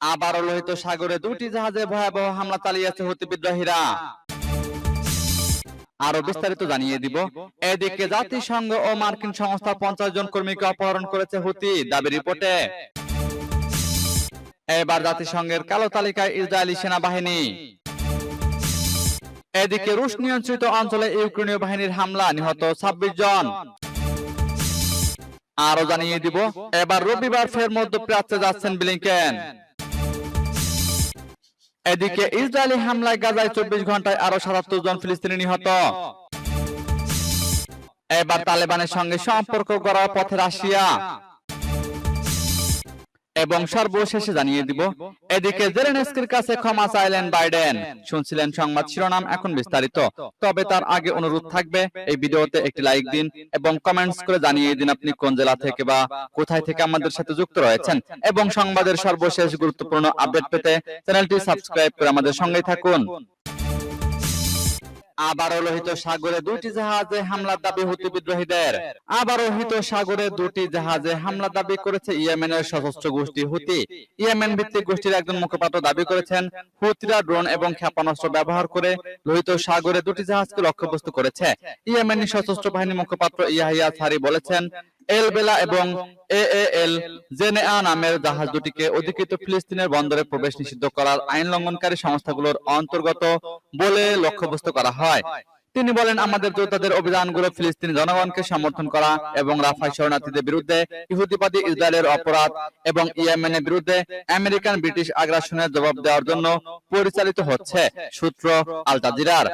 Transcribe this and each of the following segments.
আবারও লোহিত সাগরে দুটি জাহাজে ভয়াবহ হামলা চালিয়েছে হুতি বিদ্রোহীরা। আরও বিস্তারিত জানিয়ে দিব। এদিকে জাতিসংঘ ও মার্কিন সংস্থা পঞ্চাশ জন কর্মীকে অপহরণ করেছে হুতি দাবি রিপোর্টে। এবার জাতিসংঘের কালো তালিকায় ইসরায়েলি সেনাবাহিনী। এদিকে রুশ নিয়ন্ত্রিত অঞ্চলে ইউক্রেনীয় বাহিনীর হামলা, নিহত ছাব্বিশ জন। আরও জানিয়ে দিব। এবার রবিবার ফের মধ্যপ্রাচ্যে যাচ্ছেন ব্লিংকেন। এদিকে ইসরায়েলি হামলায় গাজায় চব্বিশ ঘন্টায় আরও সাতাত্তর জন ফিলিস্তিনি নিহত। এবার তালেবানের সঙ্গে সম্পর্ক গড়ার পথে রাশিয়া। এবং সর্বশেষে জানিয়ে দিব এদিকে জেলেনস্কির কাছে ক্ষমা চাইলেন বাইডেন। শুনছিলেন সংবাদ শিরোনাম এখন বিস্তারিত। তবে তার আগে অনুরোধ থাকবে এই ভিডিওতে একটি লাইক দিন এবং কমেন্টস করে জানিয়ে দিন আপনি কোন জেলা থেকে বা কোথায় থেকে আমাদের সাথে যুক্ত রয়েছেন এবং সংবাদের সর্বশেষ গুরুত্বপূর্ণ আপডেট পেতে চ্যানেলটি সাবস্ক্রাইব করে আমাদের সঙ্গেই থাকুন। আবারও লোহিত সাগরে দুটি জাহাজে হামলার দাবি হুতি বিদ্রোহীদের। আবারও লোহিত সাগরে দুটি জাহাজে হামলা দাবি করেছে ইয়েমেনের সশস্ত্র গোষ্ঠী হুতি। ইয়েমেন ভিত্তিক গোষ্ঠীর একজন মুখপাত্র দাবি করেছেন, হুতিরা ড্রোন এবং ক্ষেপণাস্ত্র ব্যবহার করে লোহিত সাগরে দুটি জাহাজকে লক্ষ্যবস্তু করেছে। ইয়েমেনি সশস্ত্র বাহিনী মুখপাত্র ইয়াহিয়া সারি বলেছেন এল বেলা এবং এ এল জেনেআ নামের জাহাজ দুটিকে অধিকৃত ফিলিস্তিনের বন্দরে প্রবেশ নিষিদ্ধ করার আইন লঙ্ঘনকারী সংস্থাগুলোর অন্তর্গত বলে লক্ষ্যবস্তু করা হয়। তিনি বলেন আমাদের যোদ্ধাদের অভিযানগুলো ফিলিস্তিনি জনগণকে সমর্থন করা এবং রাফাই শরণার্থীদের বিরুদ্ধে ইহুদিবাদী ইসরায়েলের অপরাধ এবং ইয়েমেনের বিরুদ্ধে আমেরিকান ব্রিটিশ আগ্রাসনের জবাব দেওয়ার জন্য পরিচালিত হচ্ছে সূত্র আল জাজিরার।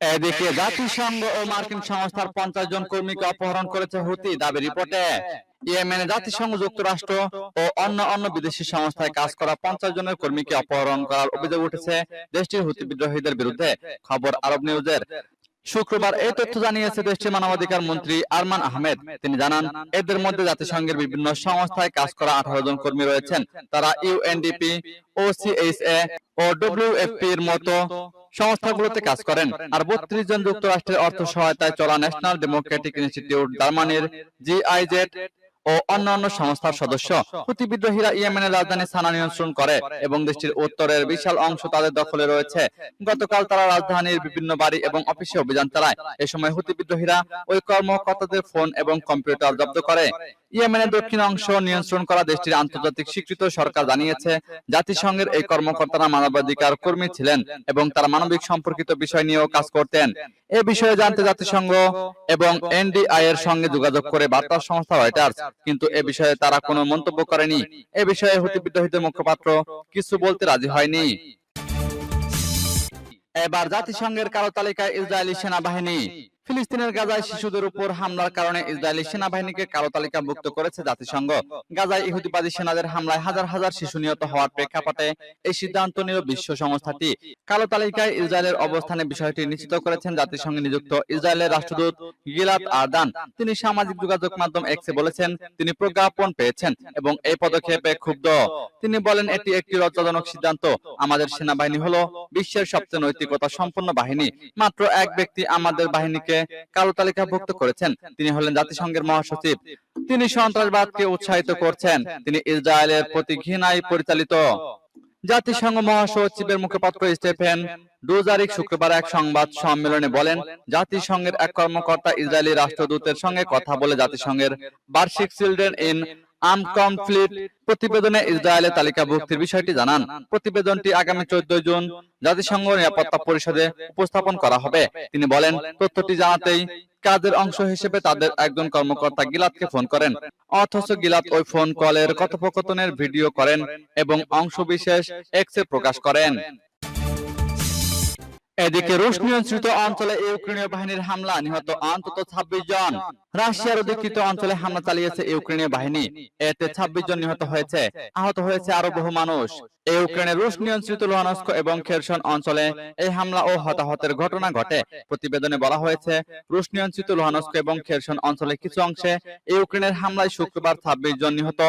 এদিকে জাতিসংঘ ও মার্কিন সংস্থার পঞ্চাশ জন কর্মীকে অপহরণ করেছে হুতি দাবি রিপোর্টে। ইয়েমেনে জাতিসংঘ, যুক্তরাষ্ট্র ও অন্য অন্য বিদেশি সংস্থায় কাজ করা পঞ্চাশ জনের কর্মীকে অপহরণ করার অভিযোগ উঠেছে দেশটির হুতি বিদ্রোহীদের বিরুদ্ধে। খবর আরব নিউজের। শুক্রবার এই তথ্য জানিয়েছে দেশটির মানবাধিকার মন্ত্রী আরমান আহমেদ। তিনি জানান, এদের মধ্যে জাতিসংঘের বিভিন্ন সংস্থায় কাজ করা আঠারো জন কর্মী রয়েছেন। তারা ইউএনডিপি ওসিএইচএ ও ডব্লিউএফপি এর মতো সংস্থাগুলোতে কাজ করেন। আর বত্রিশ জন যুক্তরাষ্ট্রের অর্থ সহায়তায় চলা ন্যাশনাল ডেমোক্রেটিক ইনস্টিটিউট জার্মানির জিআইজেড ও অন্যান্য সংস্থার সদস্য। হুতি বিদ্রোহীরা ইয়েমেনের রাজধানী সানা নিয়ন্ত্রণ করে এবং দেশটির উত্তরের বিশাল অংশ তাদের দখলে রয়েছে। গতকাল তারা রাজধানীর বিভিন্ন বাড়ি এবং অফিসে অভিযান চালায়। এ সময় হুতি বিদ্রোহীরা ওই কর্মকর্তাদের ফোন এবং কম্পিউটার জব্দ করে। ইয়েমেনের দক্ষিণ অংশ নিয়ন্ত্রণ করা দেশটির আন্তর্জাতিক স্বীকৃত সরকার জানিয়েছে, জাতিসংঘের এই কর্মকর্তারা মানবাধিকার কর্মী ছিলেন এবং তারা মানবিক সম্পর্কিত বিষয় নিয়েও কাজ করতেন। এ বিষয়ে জানতে জাতিসংঘ এবং এনডিআই এর সঙ্গে যোগাযোগ করে বার্তা সংস্থা রয়টার্স কিন্তু এ বিষয়ে তারা কোনো মন্তব্য করেনি। এ বিষয়ে হতিবিদ্রোহীদের মুখপাত্র কিছু বলতে রাজি হয়নি। এবার জাতিসংঘের কালো তালিকায় ইসরায়েলি সেনাবাহিনী ফিলিস্তিনের গাজায় শিশুদের উপর হামলার কারণে ইসরায়েলি সেনাবাহিনীকে কালো তালিকাভুক্ত করেছে জাতিসংঘ। গাজায় ইহুদিবাদী সেনাদের হামলায় হাজার হাজার শিশু নিহত হওয়ার প্রেক্ষাপটে এই সিদ্ধান্ত নিল বিশ্ব সংস্থাটি। কালো তালিকায় ইসরায়েলের অবস্থানে বিষয়টি নিশ্চিত করেছেন জাতিসংঘে নিযুক্ত ইসরায়েলের রাষ্ট্রদূত গিলাদ আরদান। তিনি সামাজিক যোগাযোগ মাধ্যম এক্সে বলেছেন, তিনি প্রজ্ঞাপন পেয়েছেন এবং এই পদক্ষেপে ক্ষুব্ধ। তিনি বলেন, এটি একটি লজ্জাজনক সিদ্ধান্ত। আমাদের সেনাবাহিনী হলো বিশ্বের সবচেয়ে নৈতিকতা সম্পন্ন বাহিনী। মাত্র এক ব্যক্তি আমাদের বাহিনীকে কালো তালিকাভুক্ত করেছেন। তিনি হলেন জাতিসংঘের মহাসচিব। তিনি সন্ত্রাসবাদকে উৎসাহিত করছেন। তিনি ইসরায়েলের প্রতি ঘৃণায় পরিচালিত। জাতিসংঘ মহাসচিবের মুখপাত্র স্টেফেন ডুজারিক শুক্রবার এক সংবাদ সম্মেলনে বলেন, জাতিসংঘের এক কর্মকর্তা ইসরায়েলি রাষ্ট্রদূতের সঙ্গে কথা বলে জাতিসংঘের বার্ষিক চিলড্রেন ইন কনফ্লিক্ট প্রতিবেদনে ইসরায়েলের তালিকাভুক্তির বিষয়টি জানান। প্রতিবেদনটি আগামী চোদ্দ জুন জাতিসংঘ নিরাপত্তা পরিষদে উপস্থাপন করা হবে। তিনি বলেন তথ্যটি জানাতেই কাজের অংশ হিসেবে তাদের একজন কর্মকর্তা গিলাতকে ফোন করেন। অথচ গিলাত ওই ফোন কলের কথোপকথনের ভিডিও করেন এবং অংশবিশেষ এক্সে প্রকাশ করেন। এদিকে রুশ নিয়ন্ত্রিত অঞ্চলে ইউক্রেনীয় বাহিনীর হামলা নিহত অন্তত ছাব্বিশ জন। রাশিয়ার অধিকৃত অঞ্চলে হামলা চালিয়েছে ইউক্রেনীয় বাহিনী। এতে ছাব্বিশ জন নিহত হয়েছে। আহত হয়েছে আরও বহু মানুষ। ইউক্রেনের রুশ নিয়ন্ত্রিত লোহানস্ক এবং খেরসন অঞ্চলে এই হামলা ও হতাহতের ঘটনা ঘটে। প্রতিবেদনে বলা হয়েছে রুশ নিয়ন্ত্রিত লোহানস্ক এবং খেরসন অঞ্চলে কিছু অংশে ইউক্রেনের হামলায় শুক্রবার ছাব্বিশ জন নিহত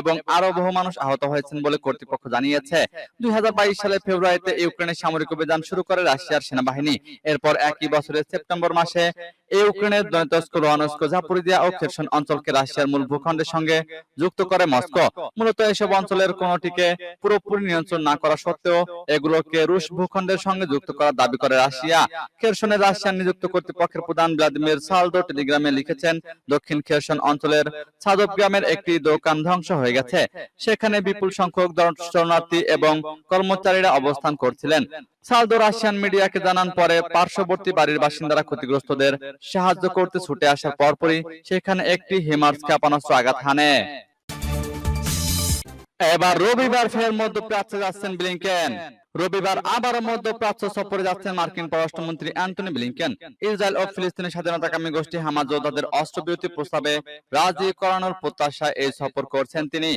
এবং আরও বহু মানুষ আহত হয়েছেন বলে কর্তৃপক্ষ জানিয়েছে। দুই হাজার বাইশ সালে ফেব্রুয়ারিতে ইউক্রেনের সামরিক অভিযান শুরু করে রাশিয়ার সেনাবাহিনী। এরপর একই বছরের সেপ্টেম্বর মাসে এই ইউক্রেনের দনেতস্ক লোহানস্ক জাপোরিজিয়া ও খেরসন অঞ্চলকে রাশিয়ার মূল ভূখণ্ডের সঙ্গে যুক্ত করে মস্কো। মূলত এসব অঞ্চলের কোনটিকে পুরোপুরি নিয়ন্ত্রণ না করা সত্ত্বেও এগুলোকে রুশ ভূখণ্ডের সঙ্গে যুক্ত করার দাবি করে রাশিয়া। খেরসনে রাশিয়ার নিযুক্ত কর্তৃপক্ষের প্রধান ভ্লাদিমির সালদো টেলিগ্রামে লিখেছেন, দক্ষিণ খেরসন অঞ্চলের সাদব গ্রামের একটি দোকান ধ্বংস হয়ে গেছে। সেখানে বিপুল সংখ্যক শরণার্থী এবং কর্মচারীরা অবস্থান করছিলেন। সালদো রাশিয়ান মিডিয়াকে জানান পরে পার্শ্ববর্তী বাড়ির বাসিন্দারা ক্ষতিগ্রস্তদের সাহায্য করতে ছুটে আসার পরপরই সেখানে একটি হেমার্স ক্ষেপণাস্ত্র আঘাত হানে। এবার রবিবার ফের মধ্যপ্রাচ্যে যাচ্ছেন ব্লিংকেন। রবিবার আবারও মধ্যপ্রাচ্য সফরে যাচ্ছেন মার্কিন পররাষ্ট্রমন্ত্রী অ্যান্টনি ব্লিংকেন। ইসরায়েল ও ফিলিস্তিনের স্বাধীনতাকামী গোষ্ঠী হামাজ যোদ্ধাদের অস্ত্রবিরতি প্রস্তাবে রাজি করানোর প্রত্যাশায় এই সফর করছেন তিনি।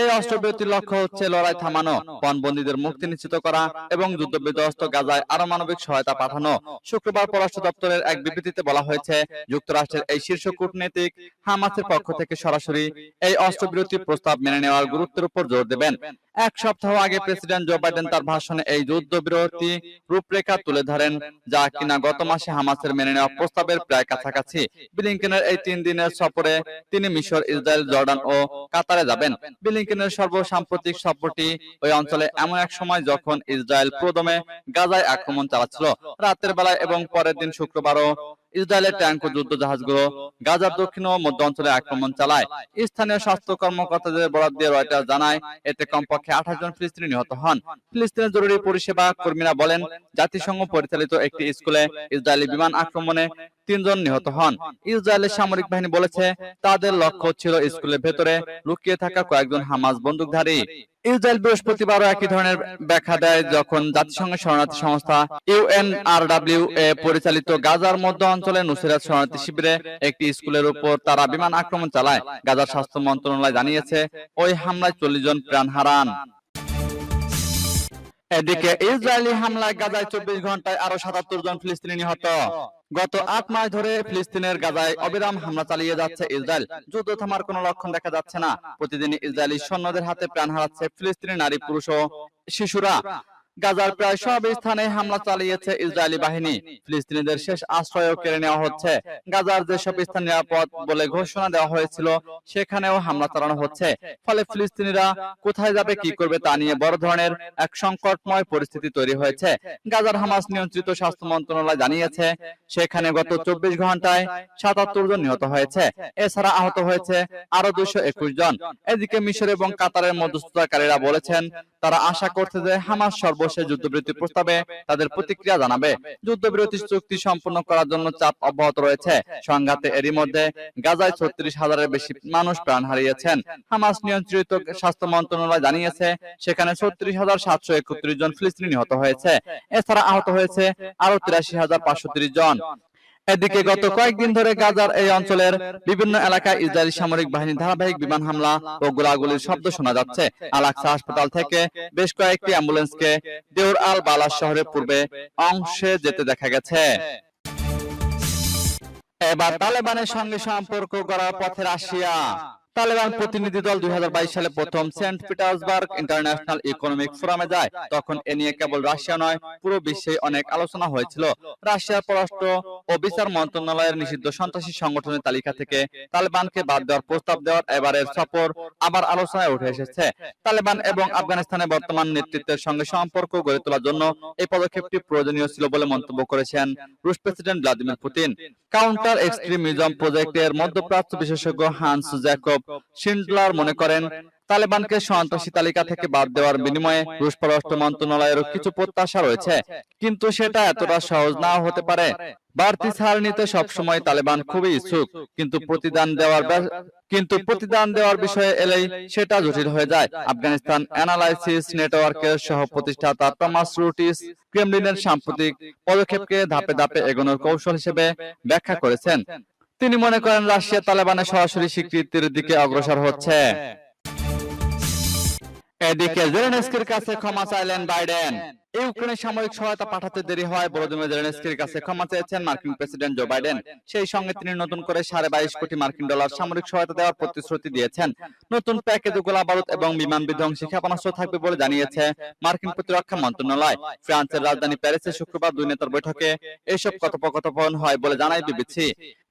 এই অস্ত্রবিরতির লক্ষ্য হচ্ছে লড়াই থামানো পণবন্দীদের মুক্তি নিশ্চিত করা এবং যুদ্ধবিধ্বস্ত গাজায় আরও মানবিক সহায়তা পাঠানো। শুক্রবার পররাষ্ট্র দপ্তরের এক বিবৃতিতে বলা হয়েছে, যুক্তরাষ্ট্রের এই শীর্ষ কূটনীতিক হামাসের পক্ষ থেকে সরাসরি এই অস্ত্রবিরতি প্রস্তাব মেনে নেওয়ার গুরুত্বের উপর জোর দেবেন। এক সপ্তাহ আগে প্রেসিডেন্ট জো বাইডেন তার ভাষণে এই যুদ্ধবিরতি রূপরেখা তুলে ধরেন, যা কিনা গত মাসে হামাসের মেনে নেওয়া প্রস্তাবের প্রায় কাছাকাছি। ব্লিংকেনের এই তিন দিনের সফরে তিনি মিশর, ইসরায়েল, জর্ডান ও কাতারে যাবেন। ব্লিংকেনের সর্বসাম্প্রতিক সফরটি ওই অঞ্চলে এমন এক সময় যখন ইসরায়েল প্রদমে গাজায় আক্রমণ চালাচ্ছিল। রাতের বেলায় এবং পরের দিন শুক্রবারও ইসরায়েলের ট্যাঙ্ক ও যুদ্ধ জাহাজগুলো গাজার দক্ষিণ ও মধ্য অঞ্চলে আক্রমণ চালায়। স্থানীয় স্বাস্থ্য কর্মকর্তাদের বরাদ দিয়ে রয়টার জানায় এতে কমপক্ষে আঠাশ জন ফিলিস্তিনি নিহত হন। ফিলিস্তিনের জরুরি পরিষেবা কর্মীরা বলেন জাতিসংঘ পরিচালিত একটি স্কুলে ইসরায়েলি বিমান আক্রমণে তিনজন নিহত হন। ইসরায়েলের সামরিক বাহিনী বলেছে, তাদের লক্ষ্য ছিল স্কুলের ভেতরে লুকিয়ে থাকা কয়েকজন হামাস বন্দুকধারী। ইসরায়েল বৃহস্পতিবারও একই ধরনের ব্যাখ্যা দেয়, যখন জাতিসংঘের শরণার্থী সংস্থা ইউএনআরডব্লিউ এ পরিচালিত গাজার মধ্য অঞ্চলে নুসিরাত শরণার্থী শিবিরে একটি স্কুলের উপর তারা বিমান আক্রমণ চালায়। গাজার স্বাস্থ্য মন্ত্রণালয় জানিয়েছে, ওই হামলায় চল্লিশ জন প্রাণ হারান। এদিকে ইসরায়েলি হামলায় গাজায় চব্বিশ ঘন্টায় আরও সাতাত্তর জন ফিলিস্তিনি নিহত। গত আট মাস ধরে ফিলিস্তিনের গাজায় অবিরাম হামলা চালিয়ে যাচ্ছে ইসরায়েল। যুদ্ধ থামার কোনো লক্ষণ দেখা যাচ্ছে না। প্রতিদিন ইসরায়েলি সৈন্যদের হাতে প্রাণ হারাচ্ছে ফিলিস্তিনি নারী পুরুষ ও শিশুরা। গাজার প্রায় সব স্থানে হামলা চালিয়েছে ইসরায়েলি বাহিনী। ফিলিস্তিনিদের শেষ আশ্রয়ও কেড়ে নেওয়া হচ্ছে। গাজার যেসব স্থান নিরাপদ বলে ঘোষণা দেওয়া হয়েছিল সেখানেও হামলা চালানো হচ্ছে। ফলে ফিলিস্তিনিরা কোথায় যাবে কি করবে তা নিয়ে বড় ধরনের এক সংকটময় পরিস্থিতি তৈরি হয়েছে। গাজার হামাস নিয়ন্ত্রিত স্বাস্থ্য মন্ত্রণালয় জানিয়েছে সেখানে গত চব্বিশ ঘন্টায় সাতাত্তর জন নিহত হয়েছে। এছাড়া আহত হয়েছে আরও দুশো একুশ জন। এদিকে মিশর এবং কাতারের মধ্যস্থতাকারীরা বলেছেন তারা আশা করছে যে হামাস সর্বশেষ যুদ্ধবিরতি প্রস্তাবে তাদের প্রতিক্রিয়া জানাবে। যুদ্ধবিরতি চুক্তি সম্পন্ন করার জন্য চাপ অব্যাহত রয়েছে। সংঘাতে এরই মধ্যে গাজায় ছত্রিশ হাজারের বেশি মানুষ প্রাণ হারিয়েছেন। হামাস নিয়ন্ত্রিত স্বাস্থ্য মন্ত্রণালয় জানিয়েছে, সেখানে ছত্রিশ হাজার সাতশো একত্রিশ জন ফিলিস্তিনি নিহত হয়েছে। এছাড়া আহত হয়েছে আরও তিরাশি হাজার পাঁচশো জন। এদিকে গত কয়েকদিন ধরে গাজার এই অঞ্চলের বিভিন্ন এলাকায় ইসরায়েলি সামরিক বাহিনীর ধারাবাহিক বিমান হামলা ও গোলাগুলির শব্দ শোনা যাচ্ছে। আলাক্সা হাসপাতাল থেকে বেশ কয়েকটি অ্যাম্বুলেন্সকে দেউর আল বালাস শহরের পূর্বে অংশে যেতে দেখা গেছে। এবার তালেবানের সঙ্গে সম্পর্ক করার পথে রাশিয়া। তালেবান প্রতিনিধি দল দুই হাজার বাইশ সালে প্রথম সেন্ট পিটার্সবার্গ ইন্টারন্যাশনাল ইকোনমিক ফোরামে যায়। তখন এ নিয়ে কেবল রাশিয়া নয় পুরো বিশ্বে অনেক আলোচনা হয়েছিল। রাশিয়ার পররাষ্ট্র ও বিচার মন্ত্রণালয়ের নিষিদ্ধ সন্ত্রাসী সংগঠনের তালিকা থেকে তালেবানকে বাদ দেওয়ার প্রস্তাব দেওয়ার এবারের সফর আবার আলোচনায় উঠে এসেছে। তালেবান এবং আফগানিস্তানের বর্তমান নেতৃত্বের সঙ্গে সম্পর্ক গড়ে তোলার জন্য এই পদক্ষেপটি প্রয়োজনীয় ছিল বলে মন্তব্য করেছেন রুশ president Vladimir Putin. Counter extremism প্রজেক্টের মধ্যপ্রাচ্য বিশেষজ্ঞ হান্স জ্যাকব শিন্ডলার মনে করেন, তালেবানকে সন্ত্রাসী তালিকা থেকে বাদ দেওয়ার বিনিময়ে রুশ পররাষ্ট্র মন্ত্রণালয়েরও কিছু প্রত্যাশা রয়েছে। কিন্তু সেটা এতটা সহজ নাও হতে পারে। বাড়তি ছাড় নিতে সবসময় তালেবান খুবই ইচ্ছুক। কিন্তু প্রতিদান দেওয়ার কিন্তু প্রতিদান দেওয়ার বিষয়ে এলেই সেটা জটিল হয়ে যায়। আফগানিস্তান অ্যানালাইসিস নেটওয়ার্কের সহ প্রতিষ্ঠাতা টমাস রুটিস ক্রেমলিনের সাম্প্রতিক পদক্ষেপকে ধাপে ধাপে এগোনোর কৌশল হিসেবে ব্যাখ্যা করেছেন। তিনি মনে করেন রাশিয়া তালেবানের সরাসরি স্বীকৃতির দিকে অগ্রসর হচ্ছে। এদিকে জেলেনস্কির কাছে ক্ষমা চাইলেন বাইডেন। ইউক্রেনের সামরিক সহায়তা পাঠাতে দেরি হওয়ায় ভলোদিমির জেলেনস্কির কাছে ক্ষমা চেয়েছেন মার্কিন প্রেসিডেন্ট জো বাইডেন। সেই সঙ্গে তিনি নতুন করে সাড়ে বাইশ কোটি মার্কিন ডলার সামরিক সহায়তা দেওয়ার প্রতিশ্রুতি দিয়েছেন। নতুন প্যাকেজে গোলা বারুদ এবং বিমান বিধ্বংসী ক্ষেপণাস্ত্র থাকবে বলে জানিয়েছে মার্কিন প্রতিরক্ষা মন্ত্রণালয়। ফ্রান্সের রাজধানী প্যারিসে শুক্রবার দুই নেতার বৈঠকে এসব কথোপকথন হয় বলে জানায় বিবিসি।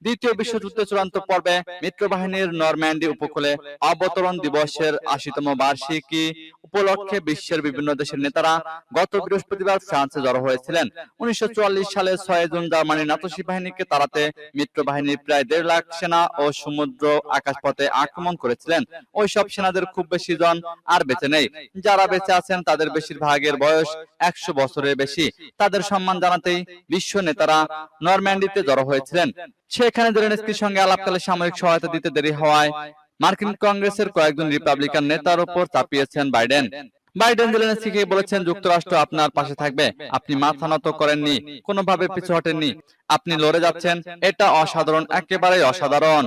দ্বিতীয় বিশ্বযুদ্ধের চূড়ান্ত পর্বে মিত্রবাহিনীর নরম্যান্ডি উপকূলে অবতরণ দিবসের আশিতম বার্ষিকী উপলক্ষে বিশ্বের বিভিন্ন দেশের নেতারা গত বৃহস্পতিবার ফ্রান্সে জড়ো হয়েছিলেন। উনিশশো সালে ছয় জুন জার্মানির নাতসি বাহিনীকে তাড়াতে মিত্র বাহিনীর প্রায় দেড় লাখ সেনা ও সমুদ্র আকাশপথে আক্রমণ করেছিলেন। ওই সব সেনাদের খুব বেশি জন আর বেঁচে নেই। যারা বেঁচে আছেন, তাদের বেশিরভাগের বয়স একশো বছরের বেশি। তাদের সম্মান জানাতেই বিশ্ব নেতারা নরম্যান্ডিতে জড়ো হয়েছিলেন। সেখানে জেলেনস্কির সঙ্গে আলাপকালে সামরিক সহায়তা দিতে দেরি হওয়ায় মার্কিন কংগ্রেসের কয়েকজন রিপাবলিকান নেতার উপর চাপিয়েছেন বাইডেন। বাইডেন জেলেনস্কিকে বলেছেন যুক্তরাষ্ট্র আপনার পাশে থাকবে। আপনি মাথা নত করেননি, কোনোভাবে পিছু হটেননি। আপনি লড়ে যাচ্ছেন, এটা অসাধারণ, একেবারেই অসাধারণ।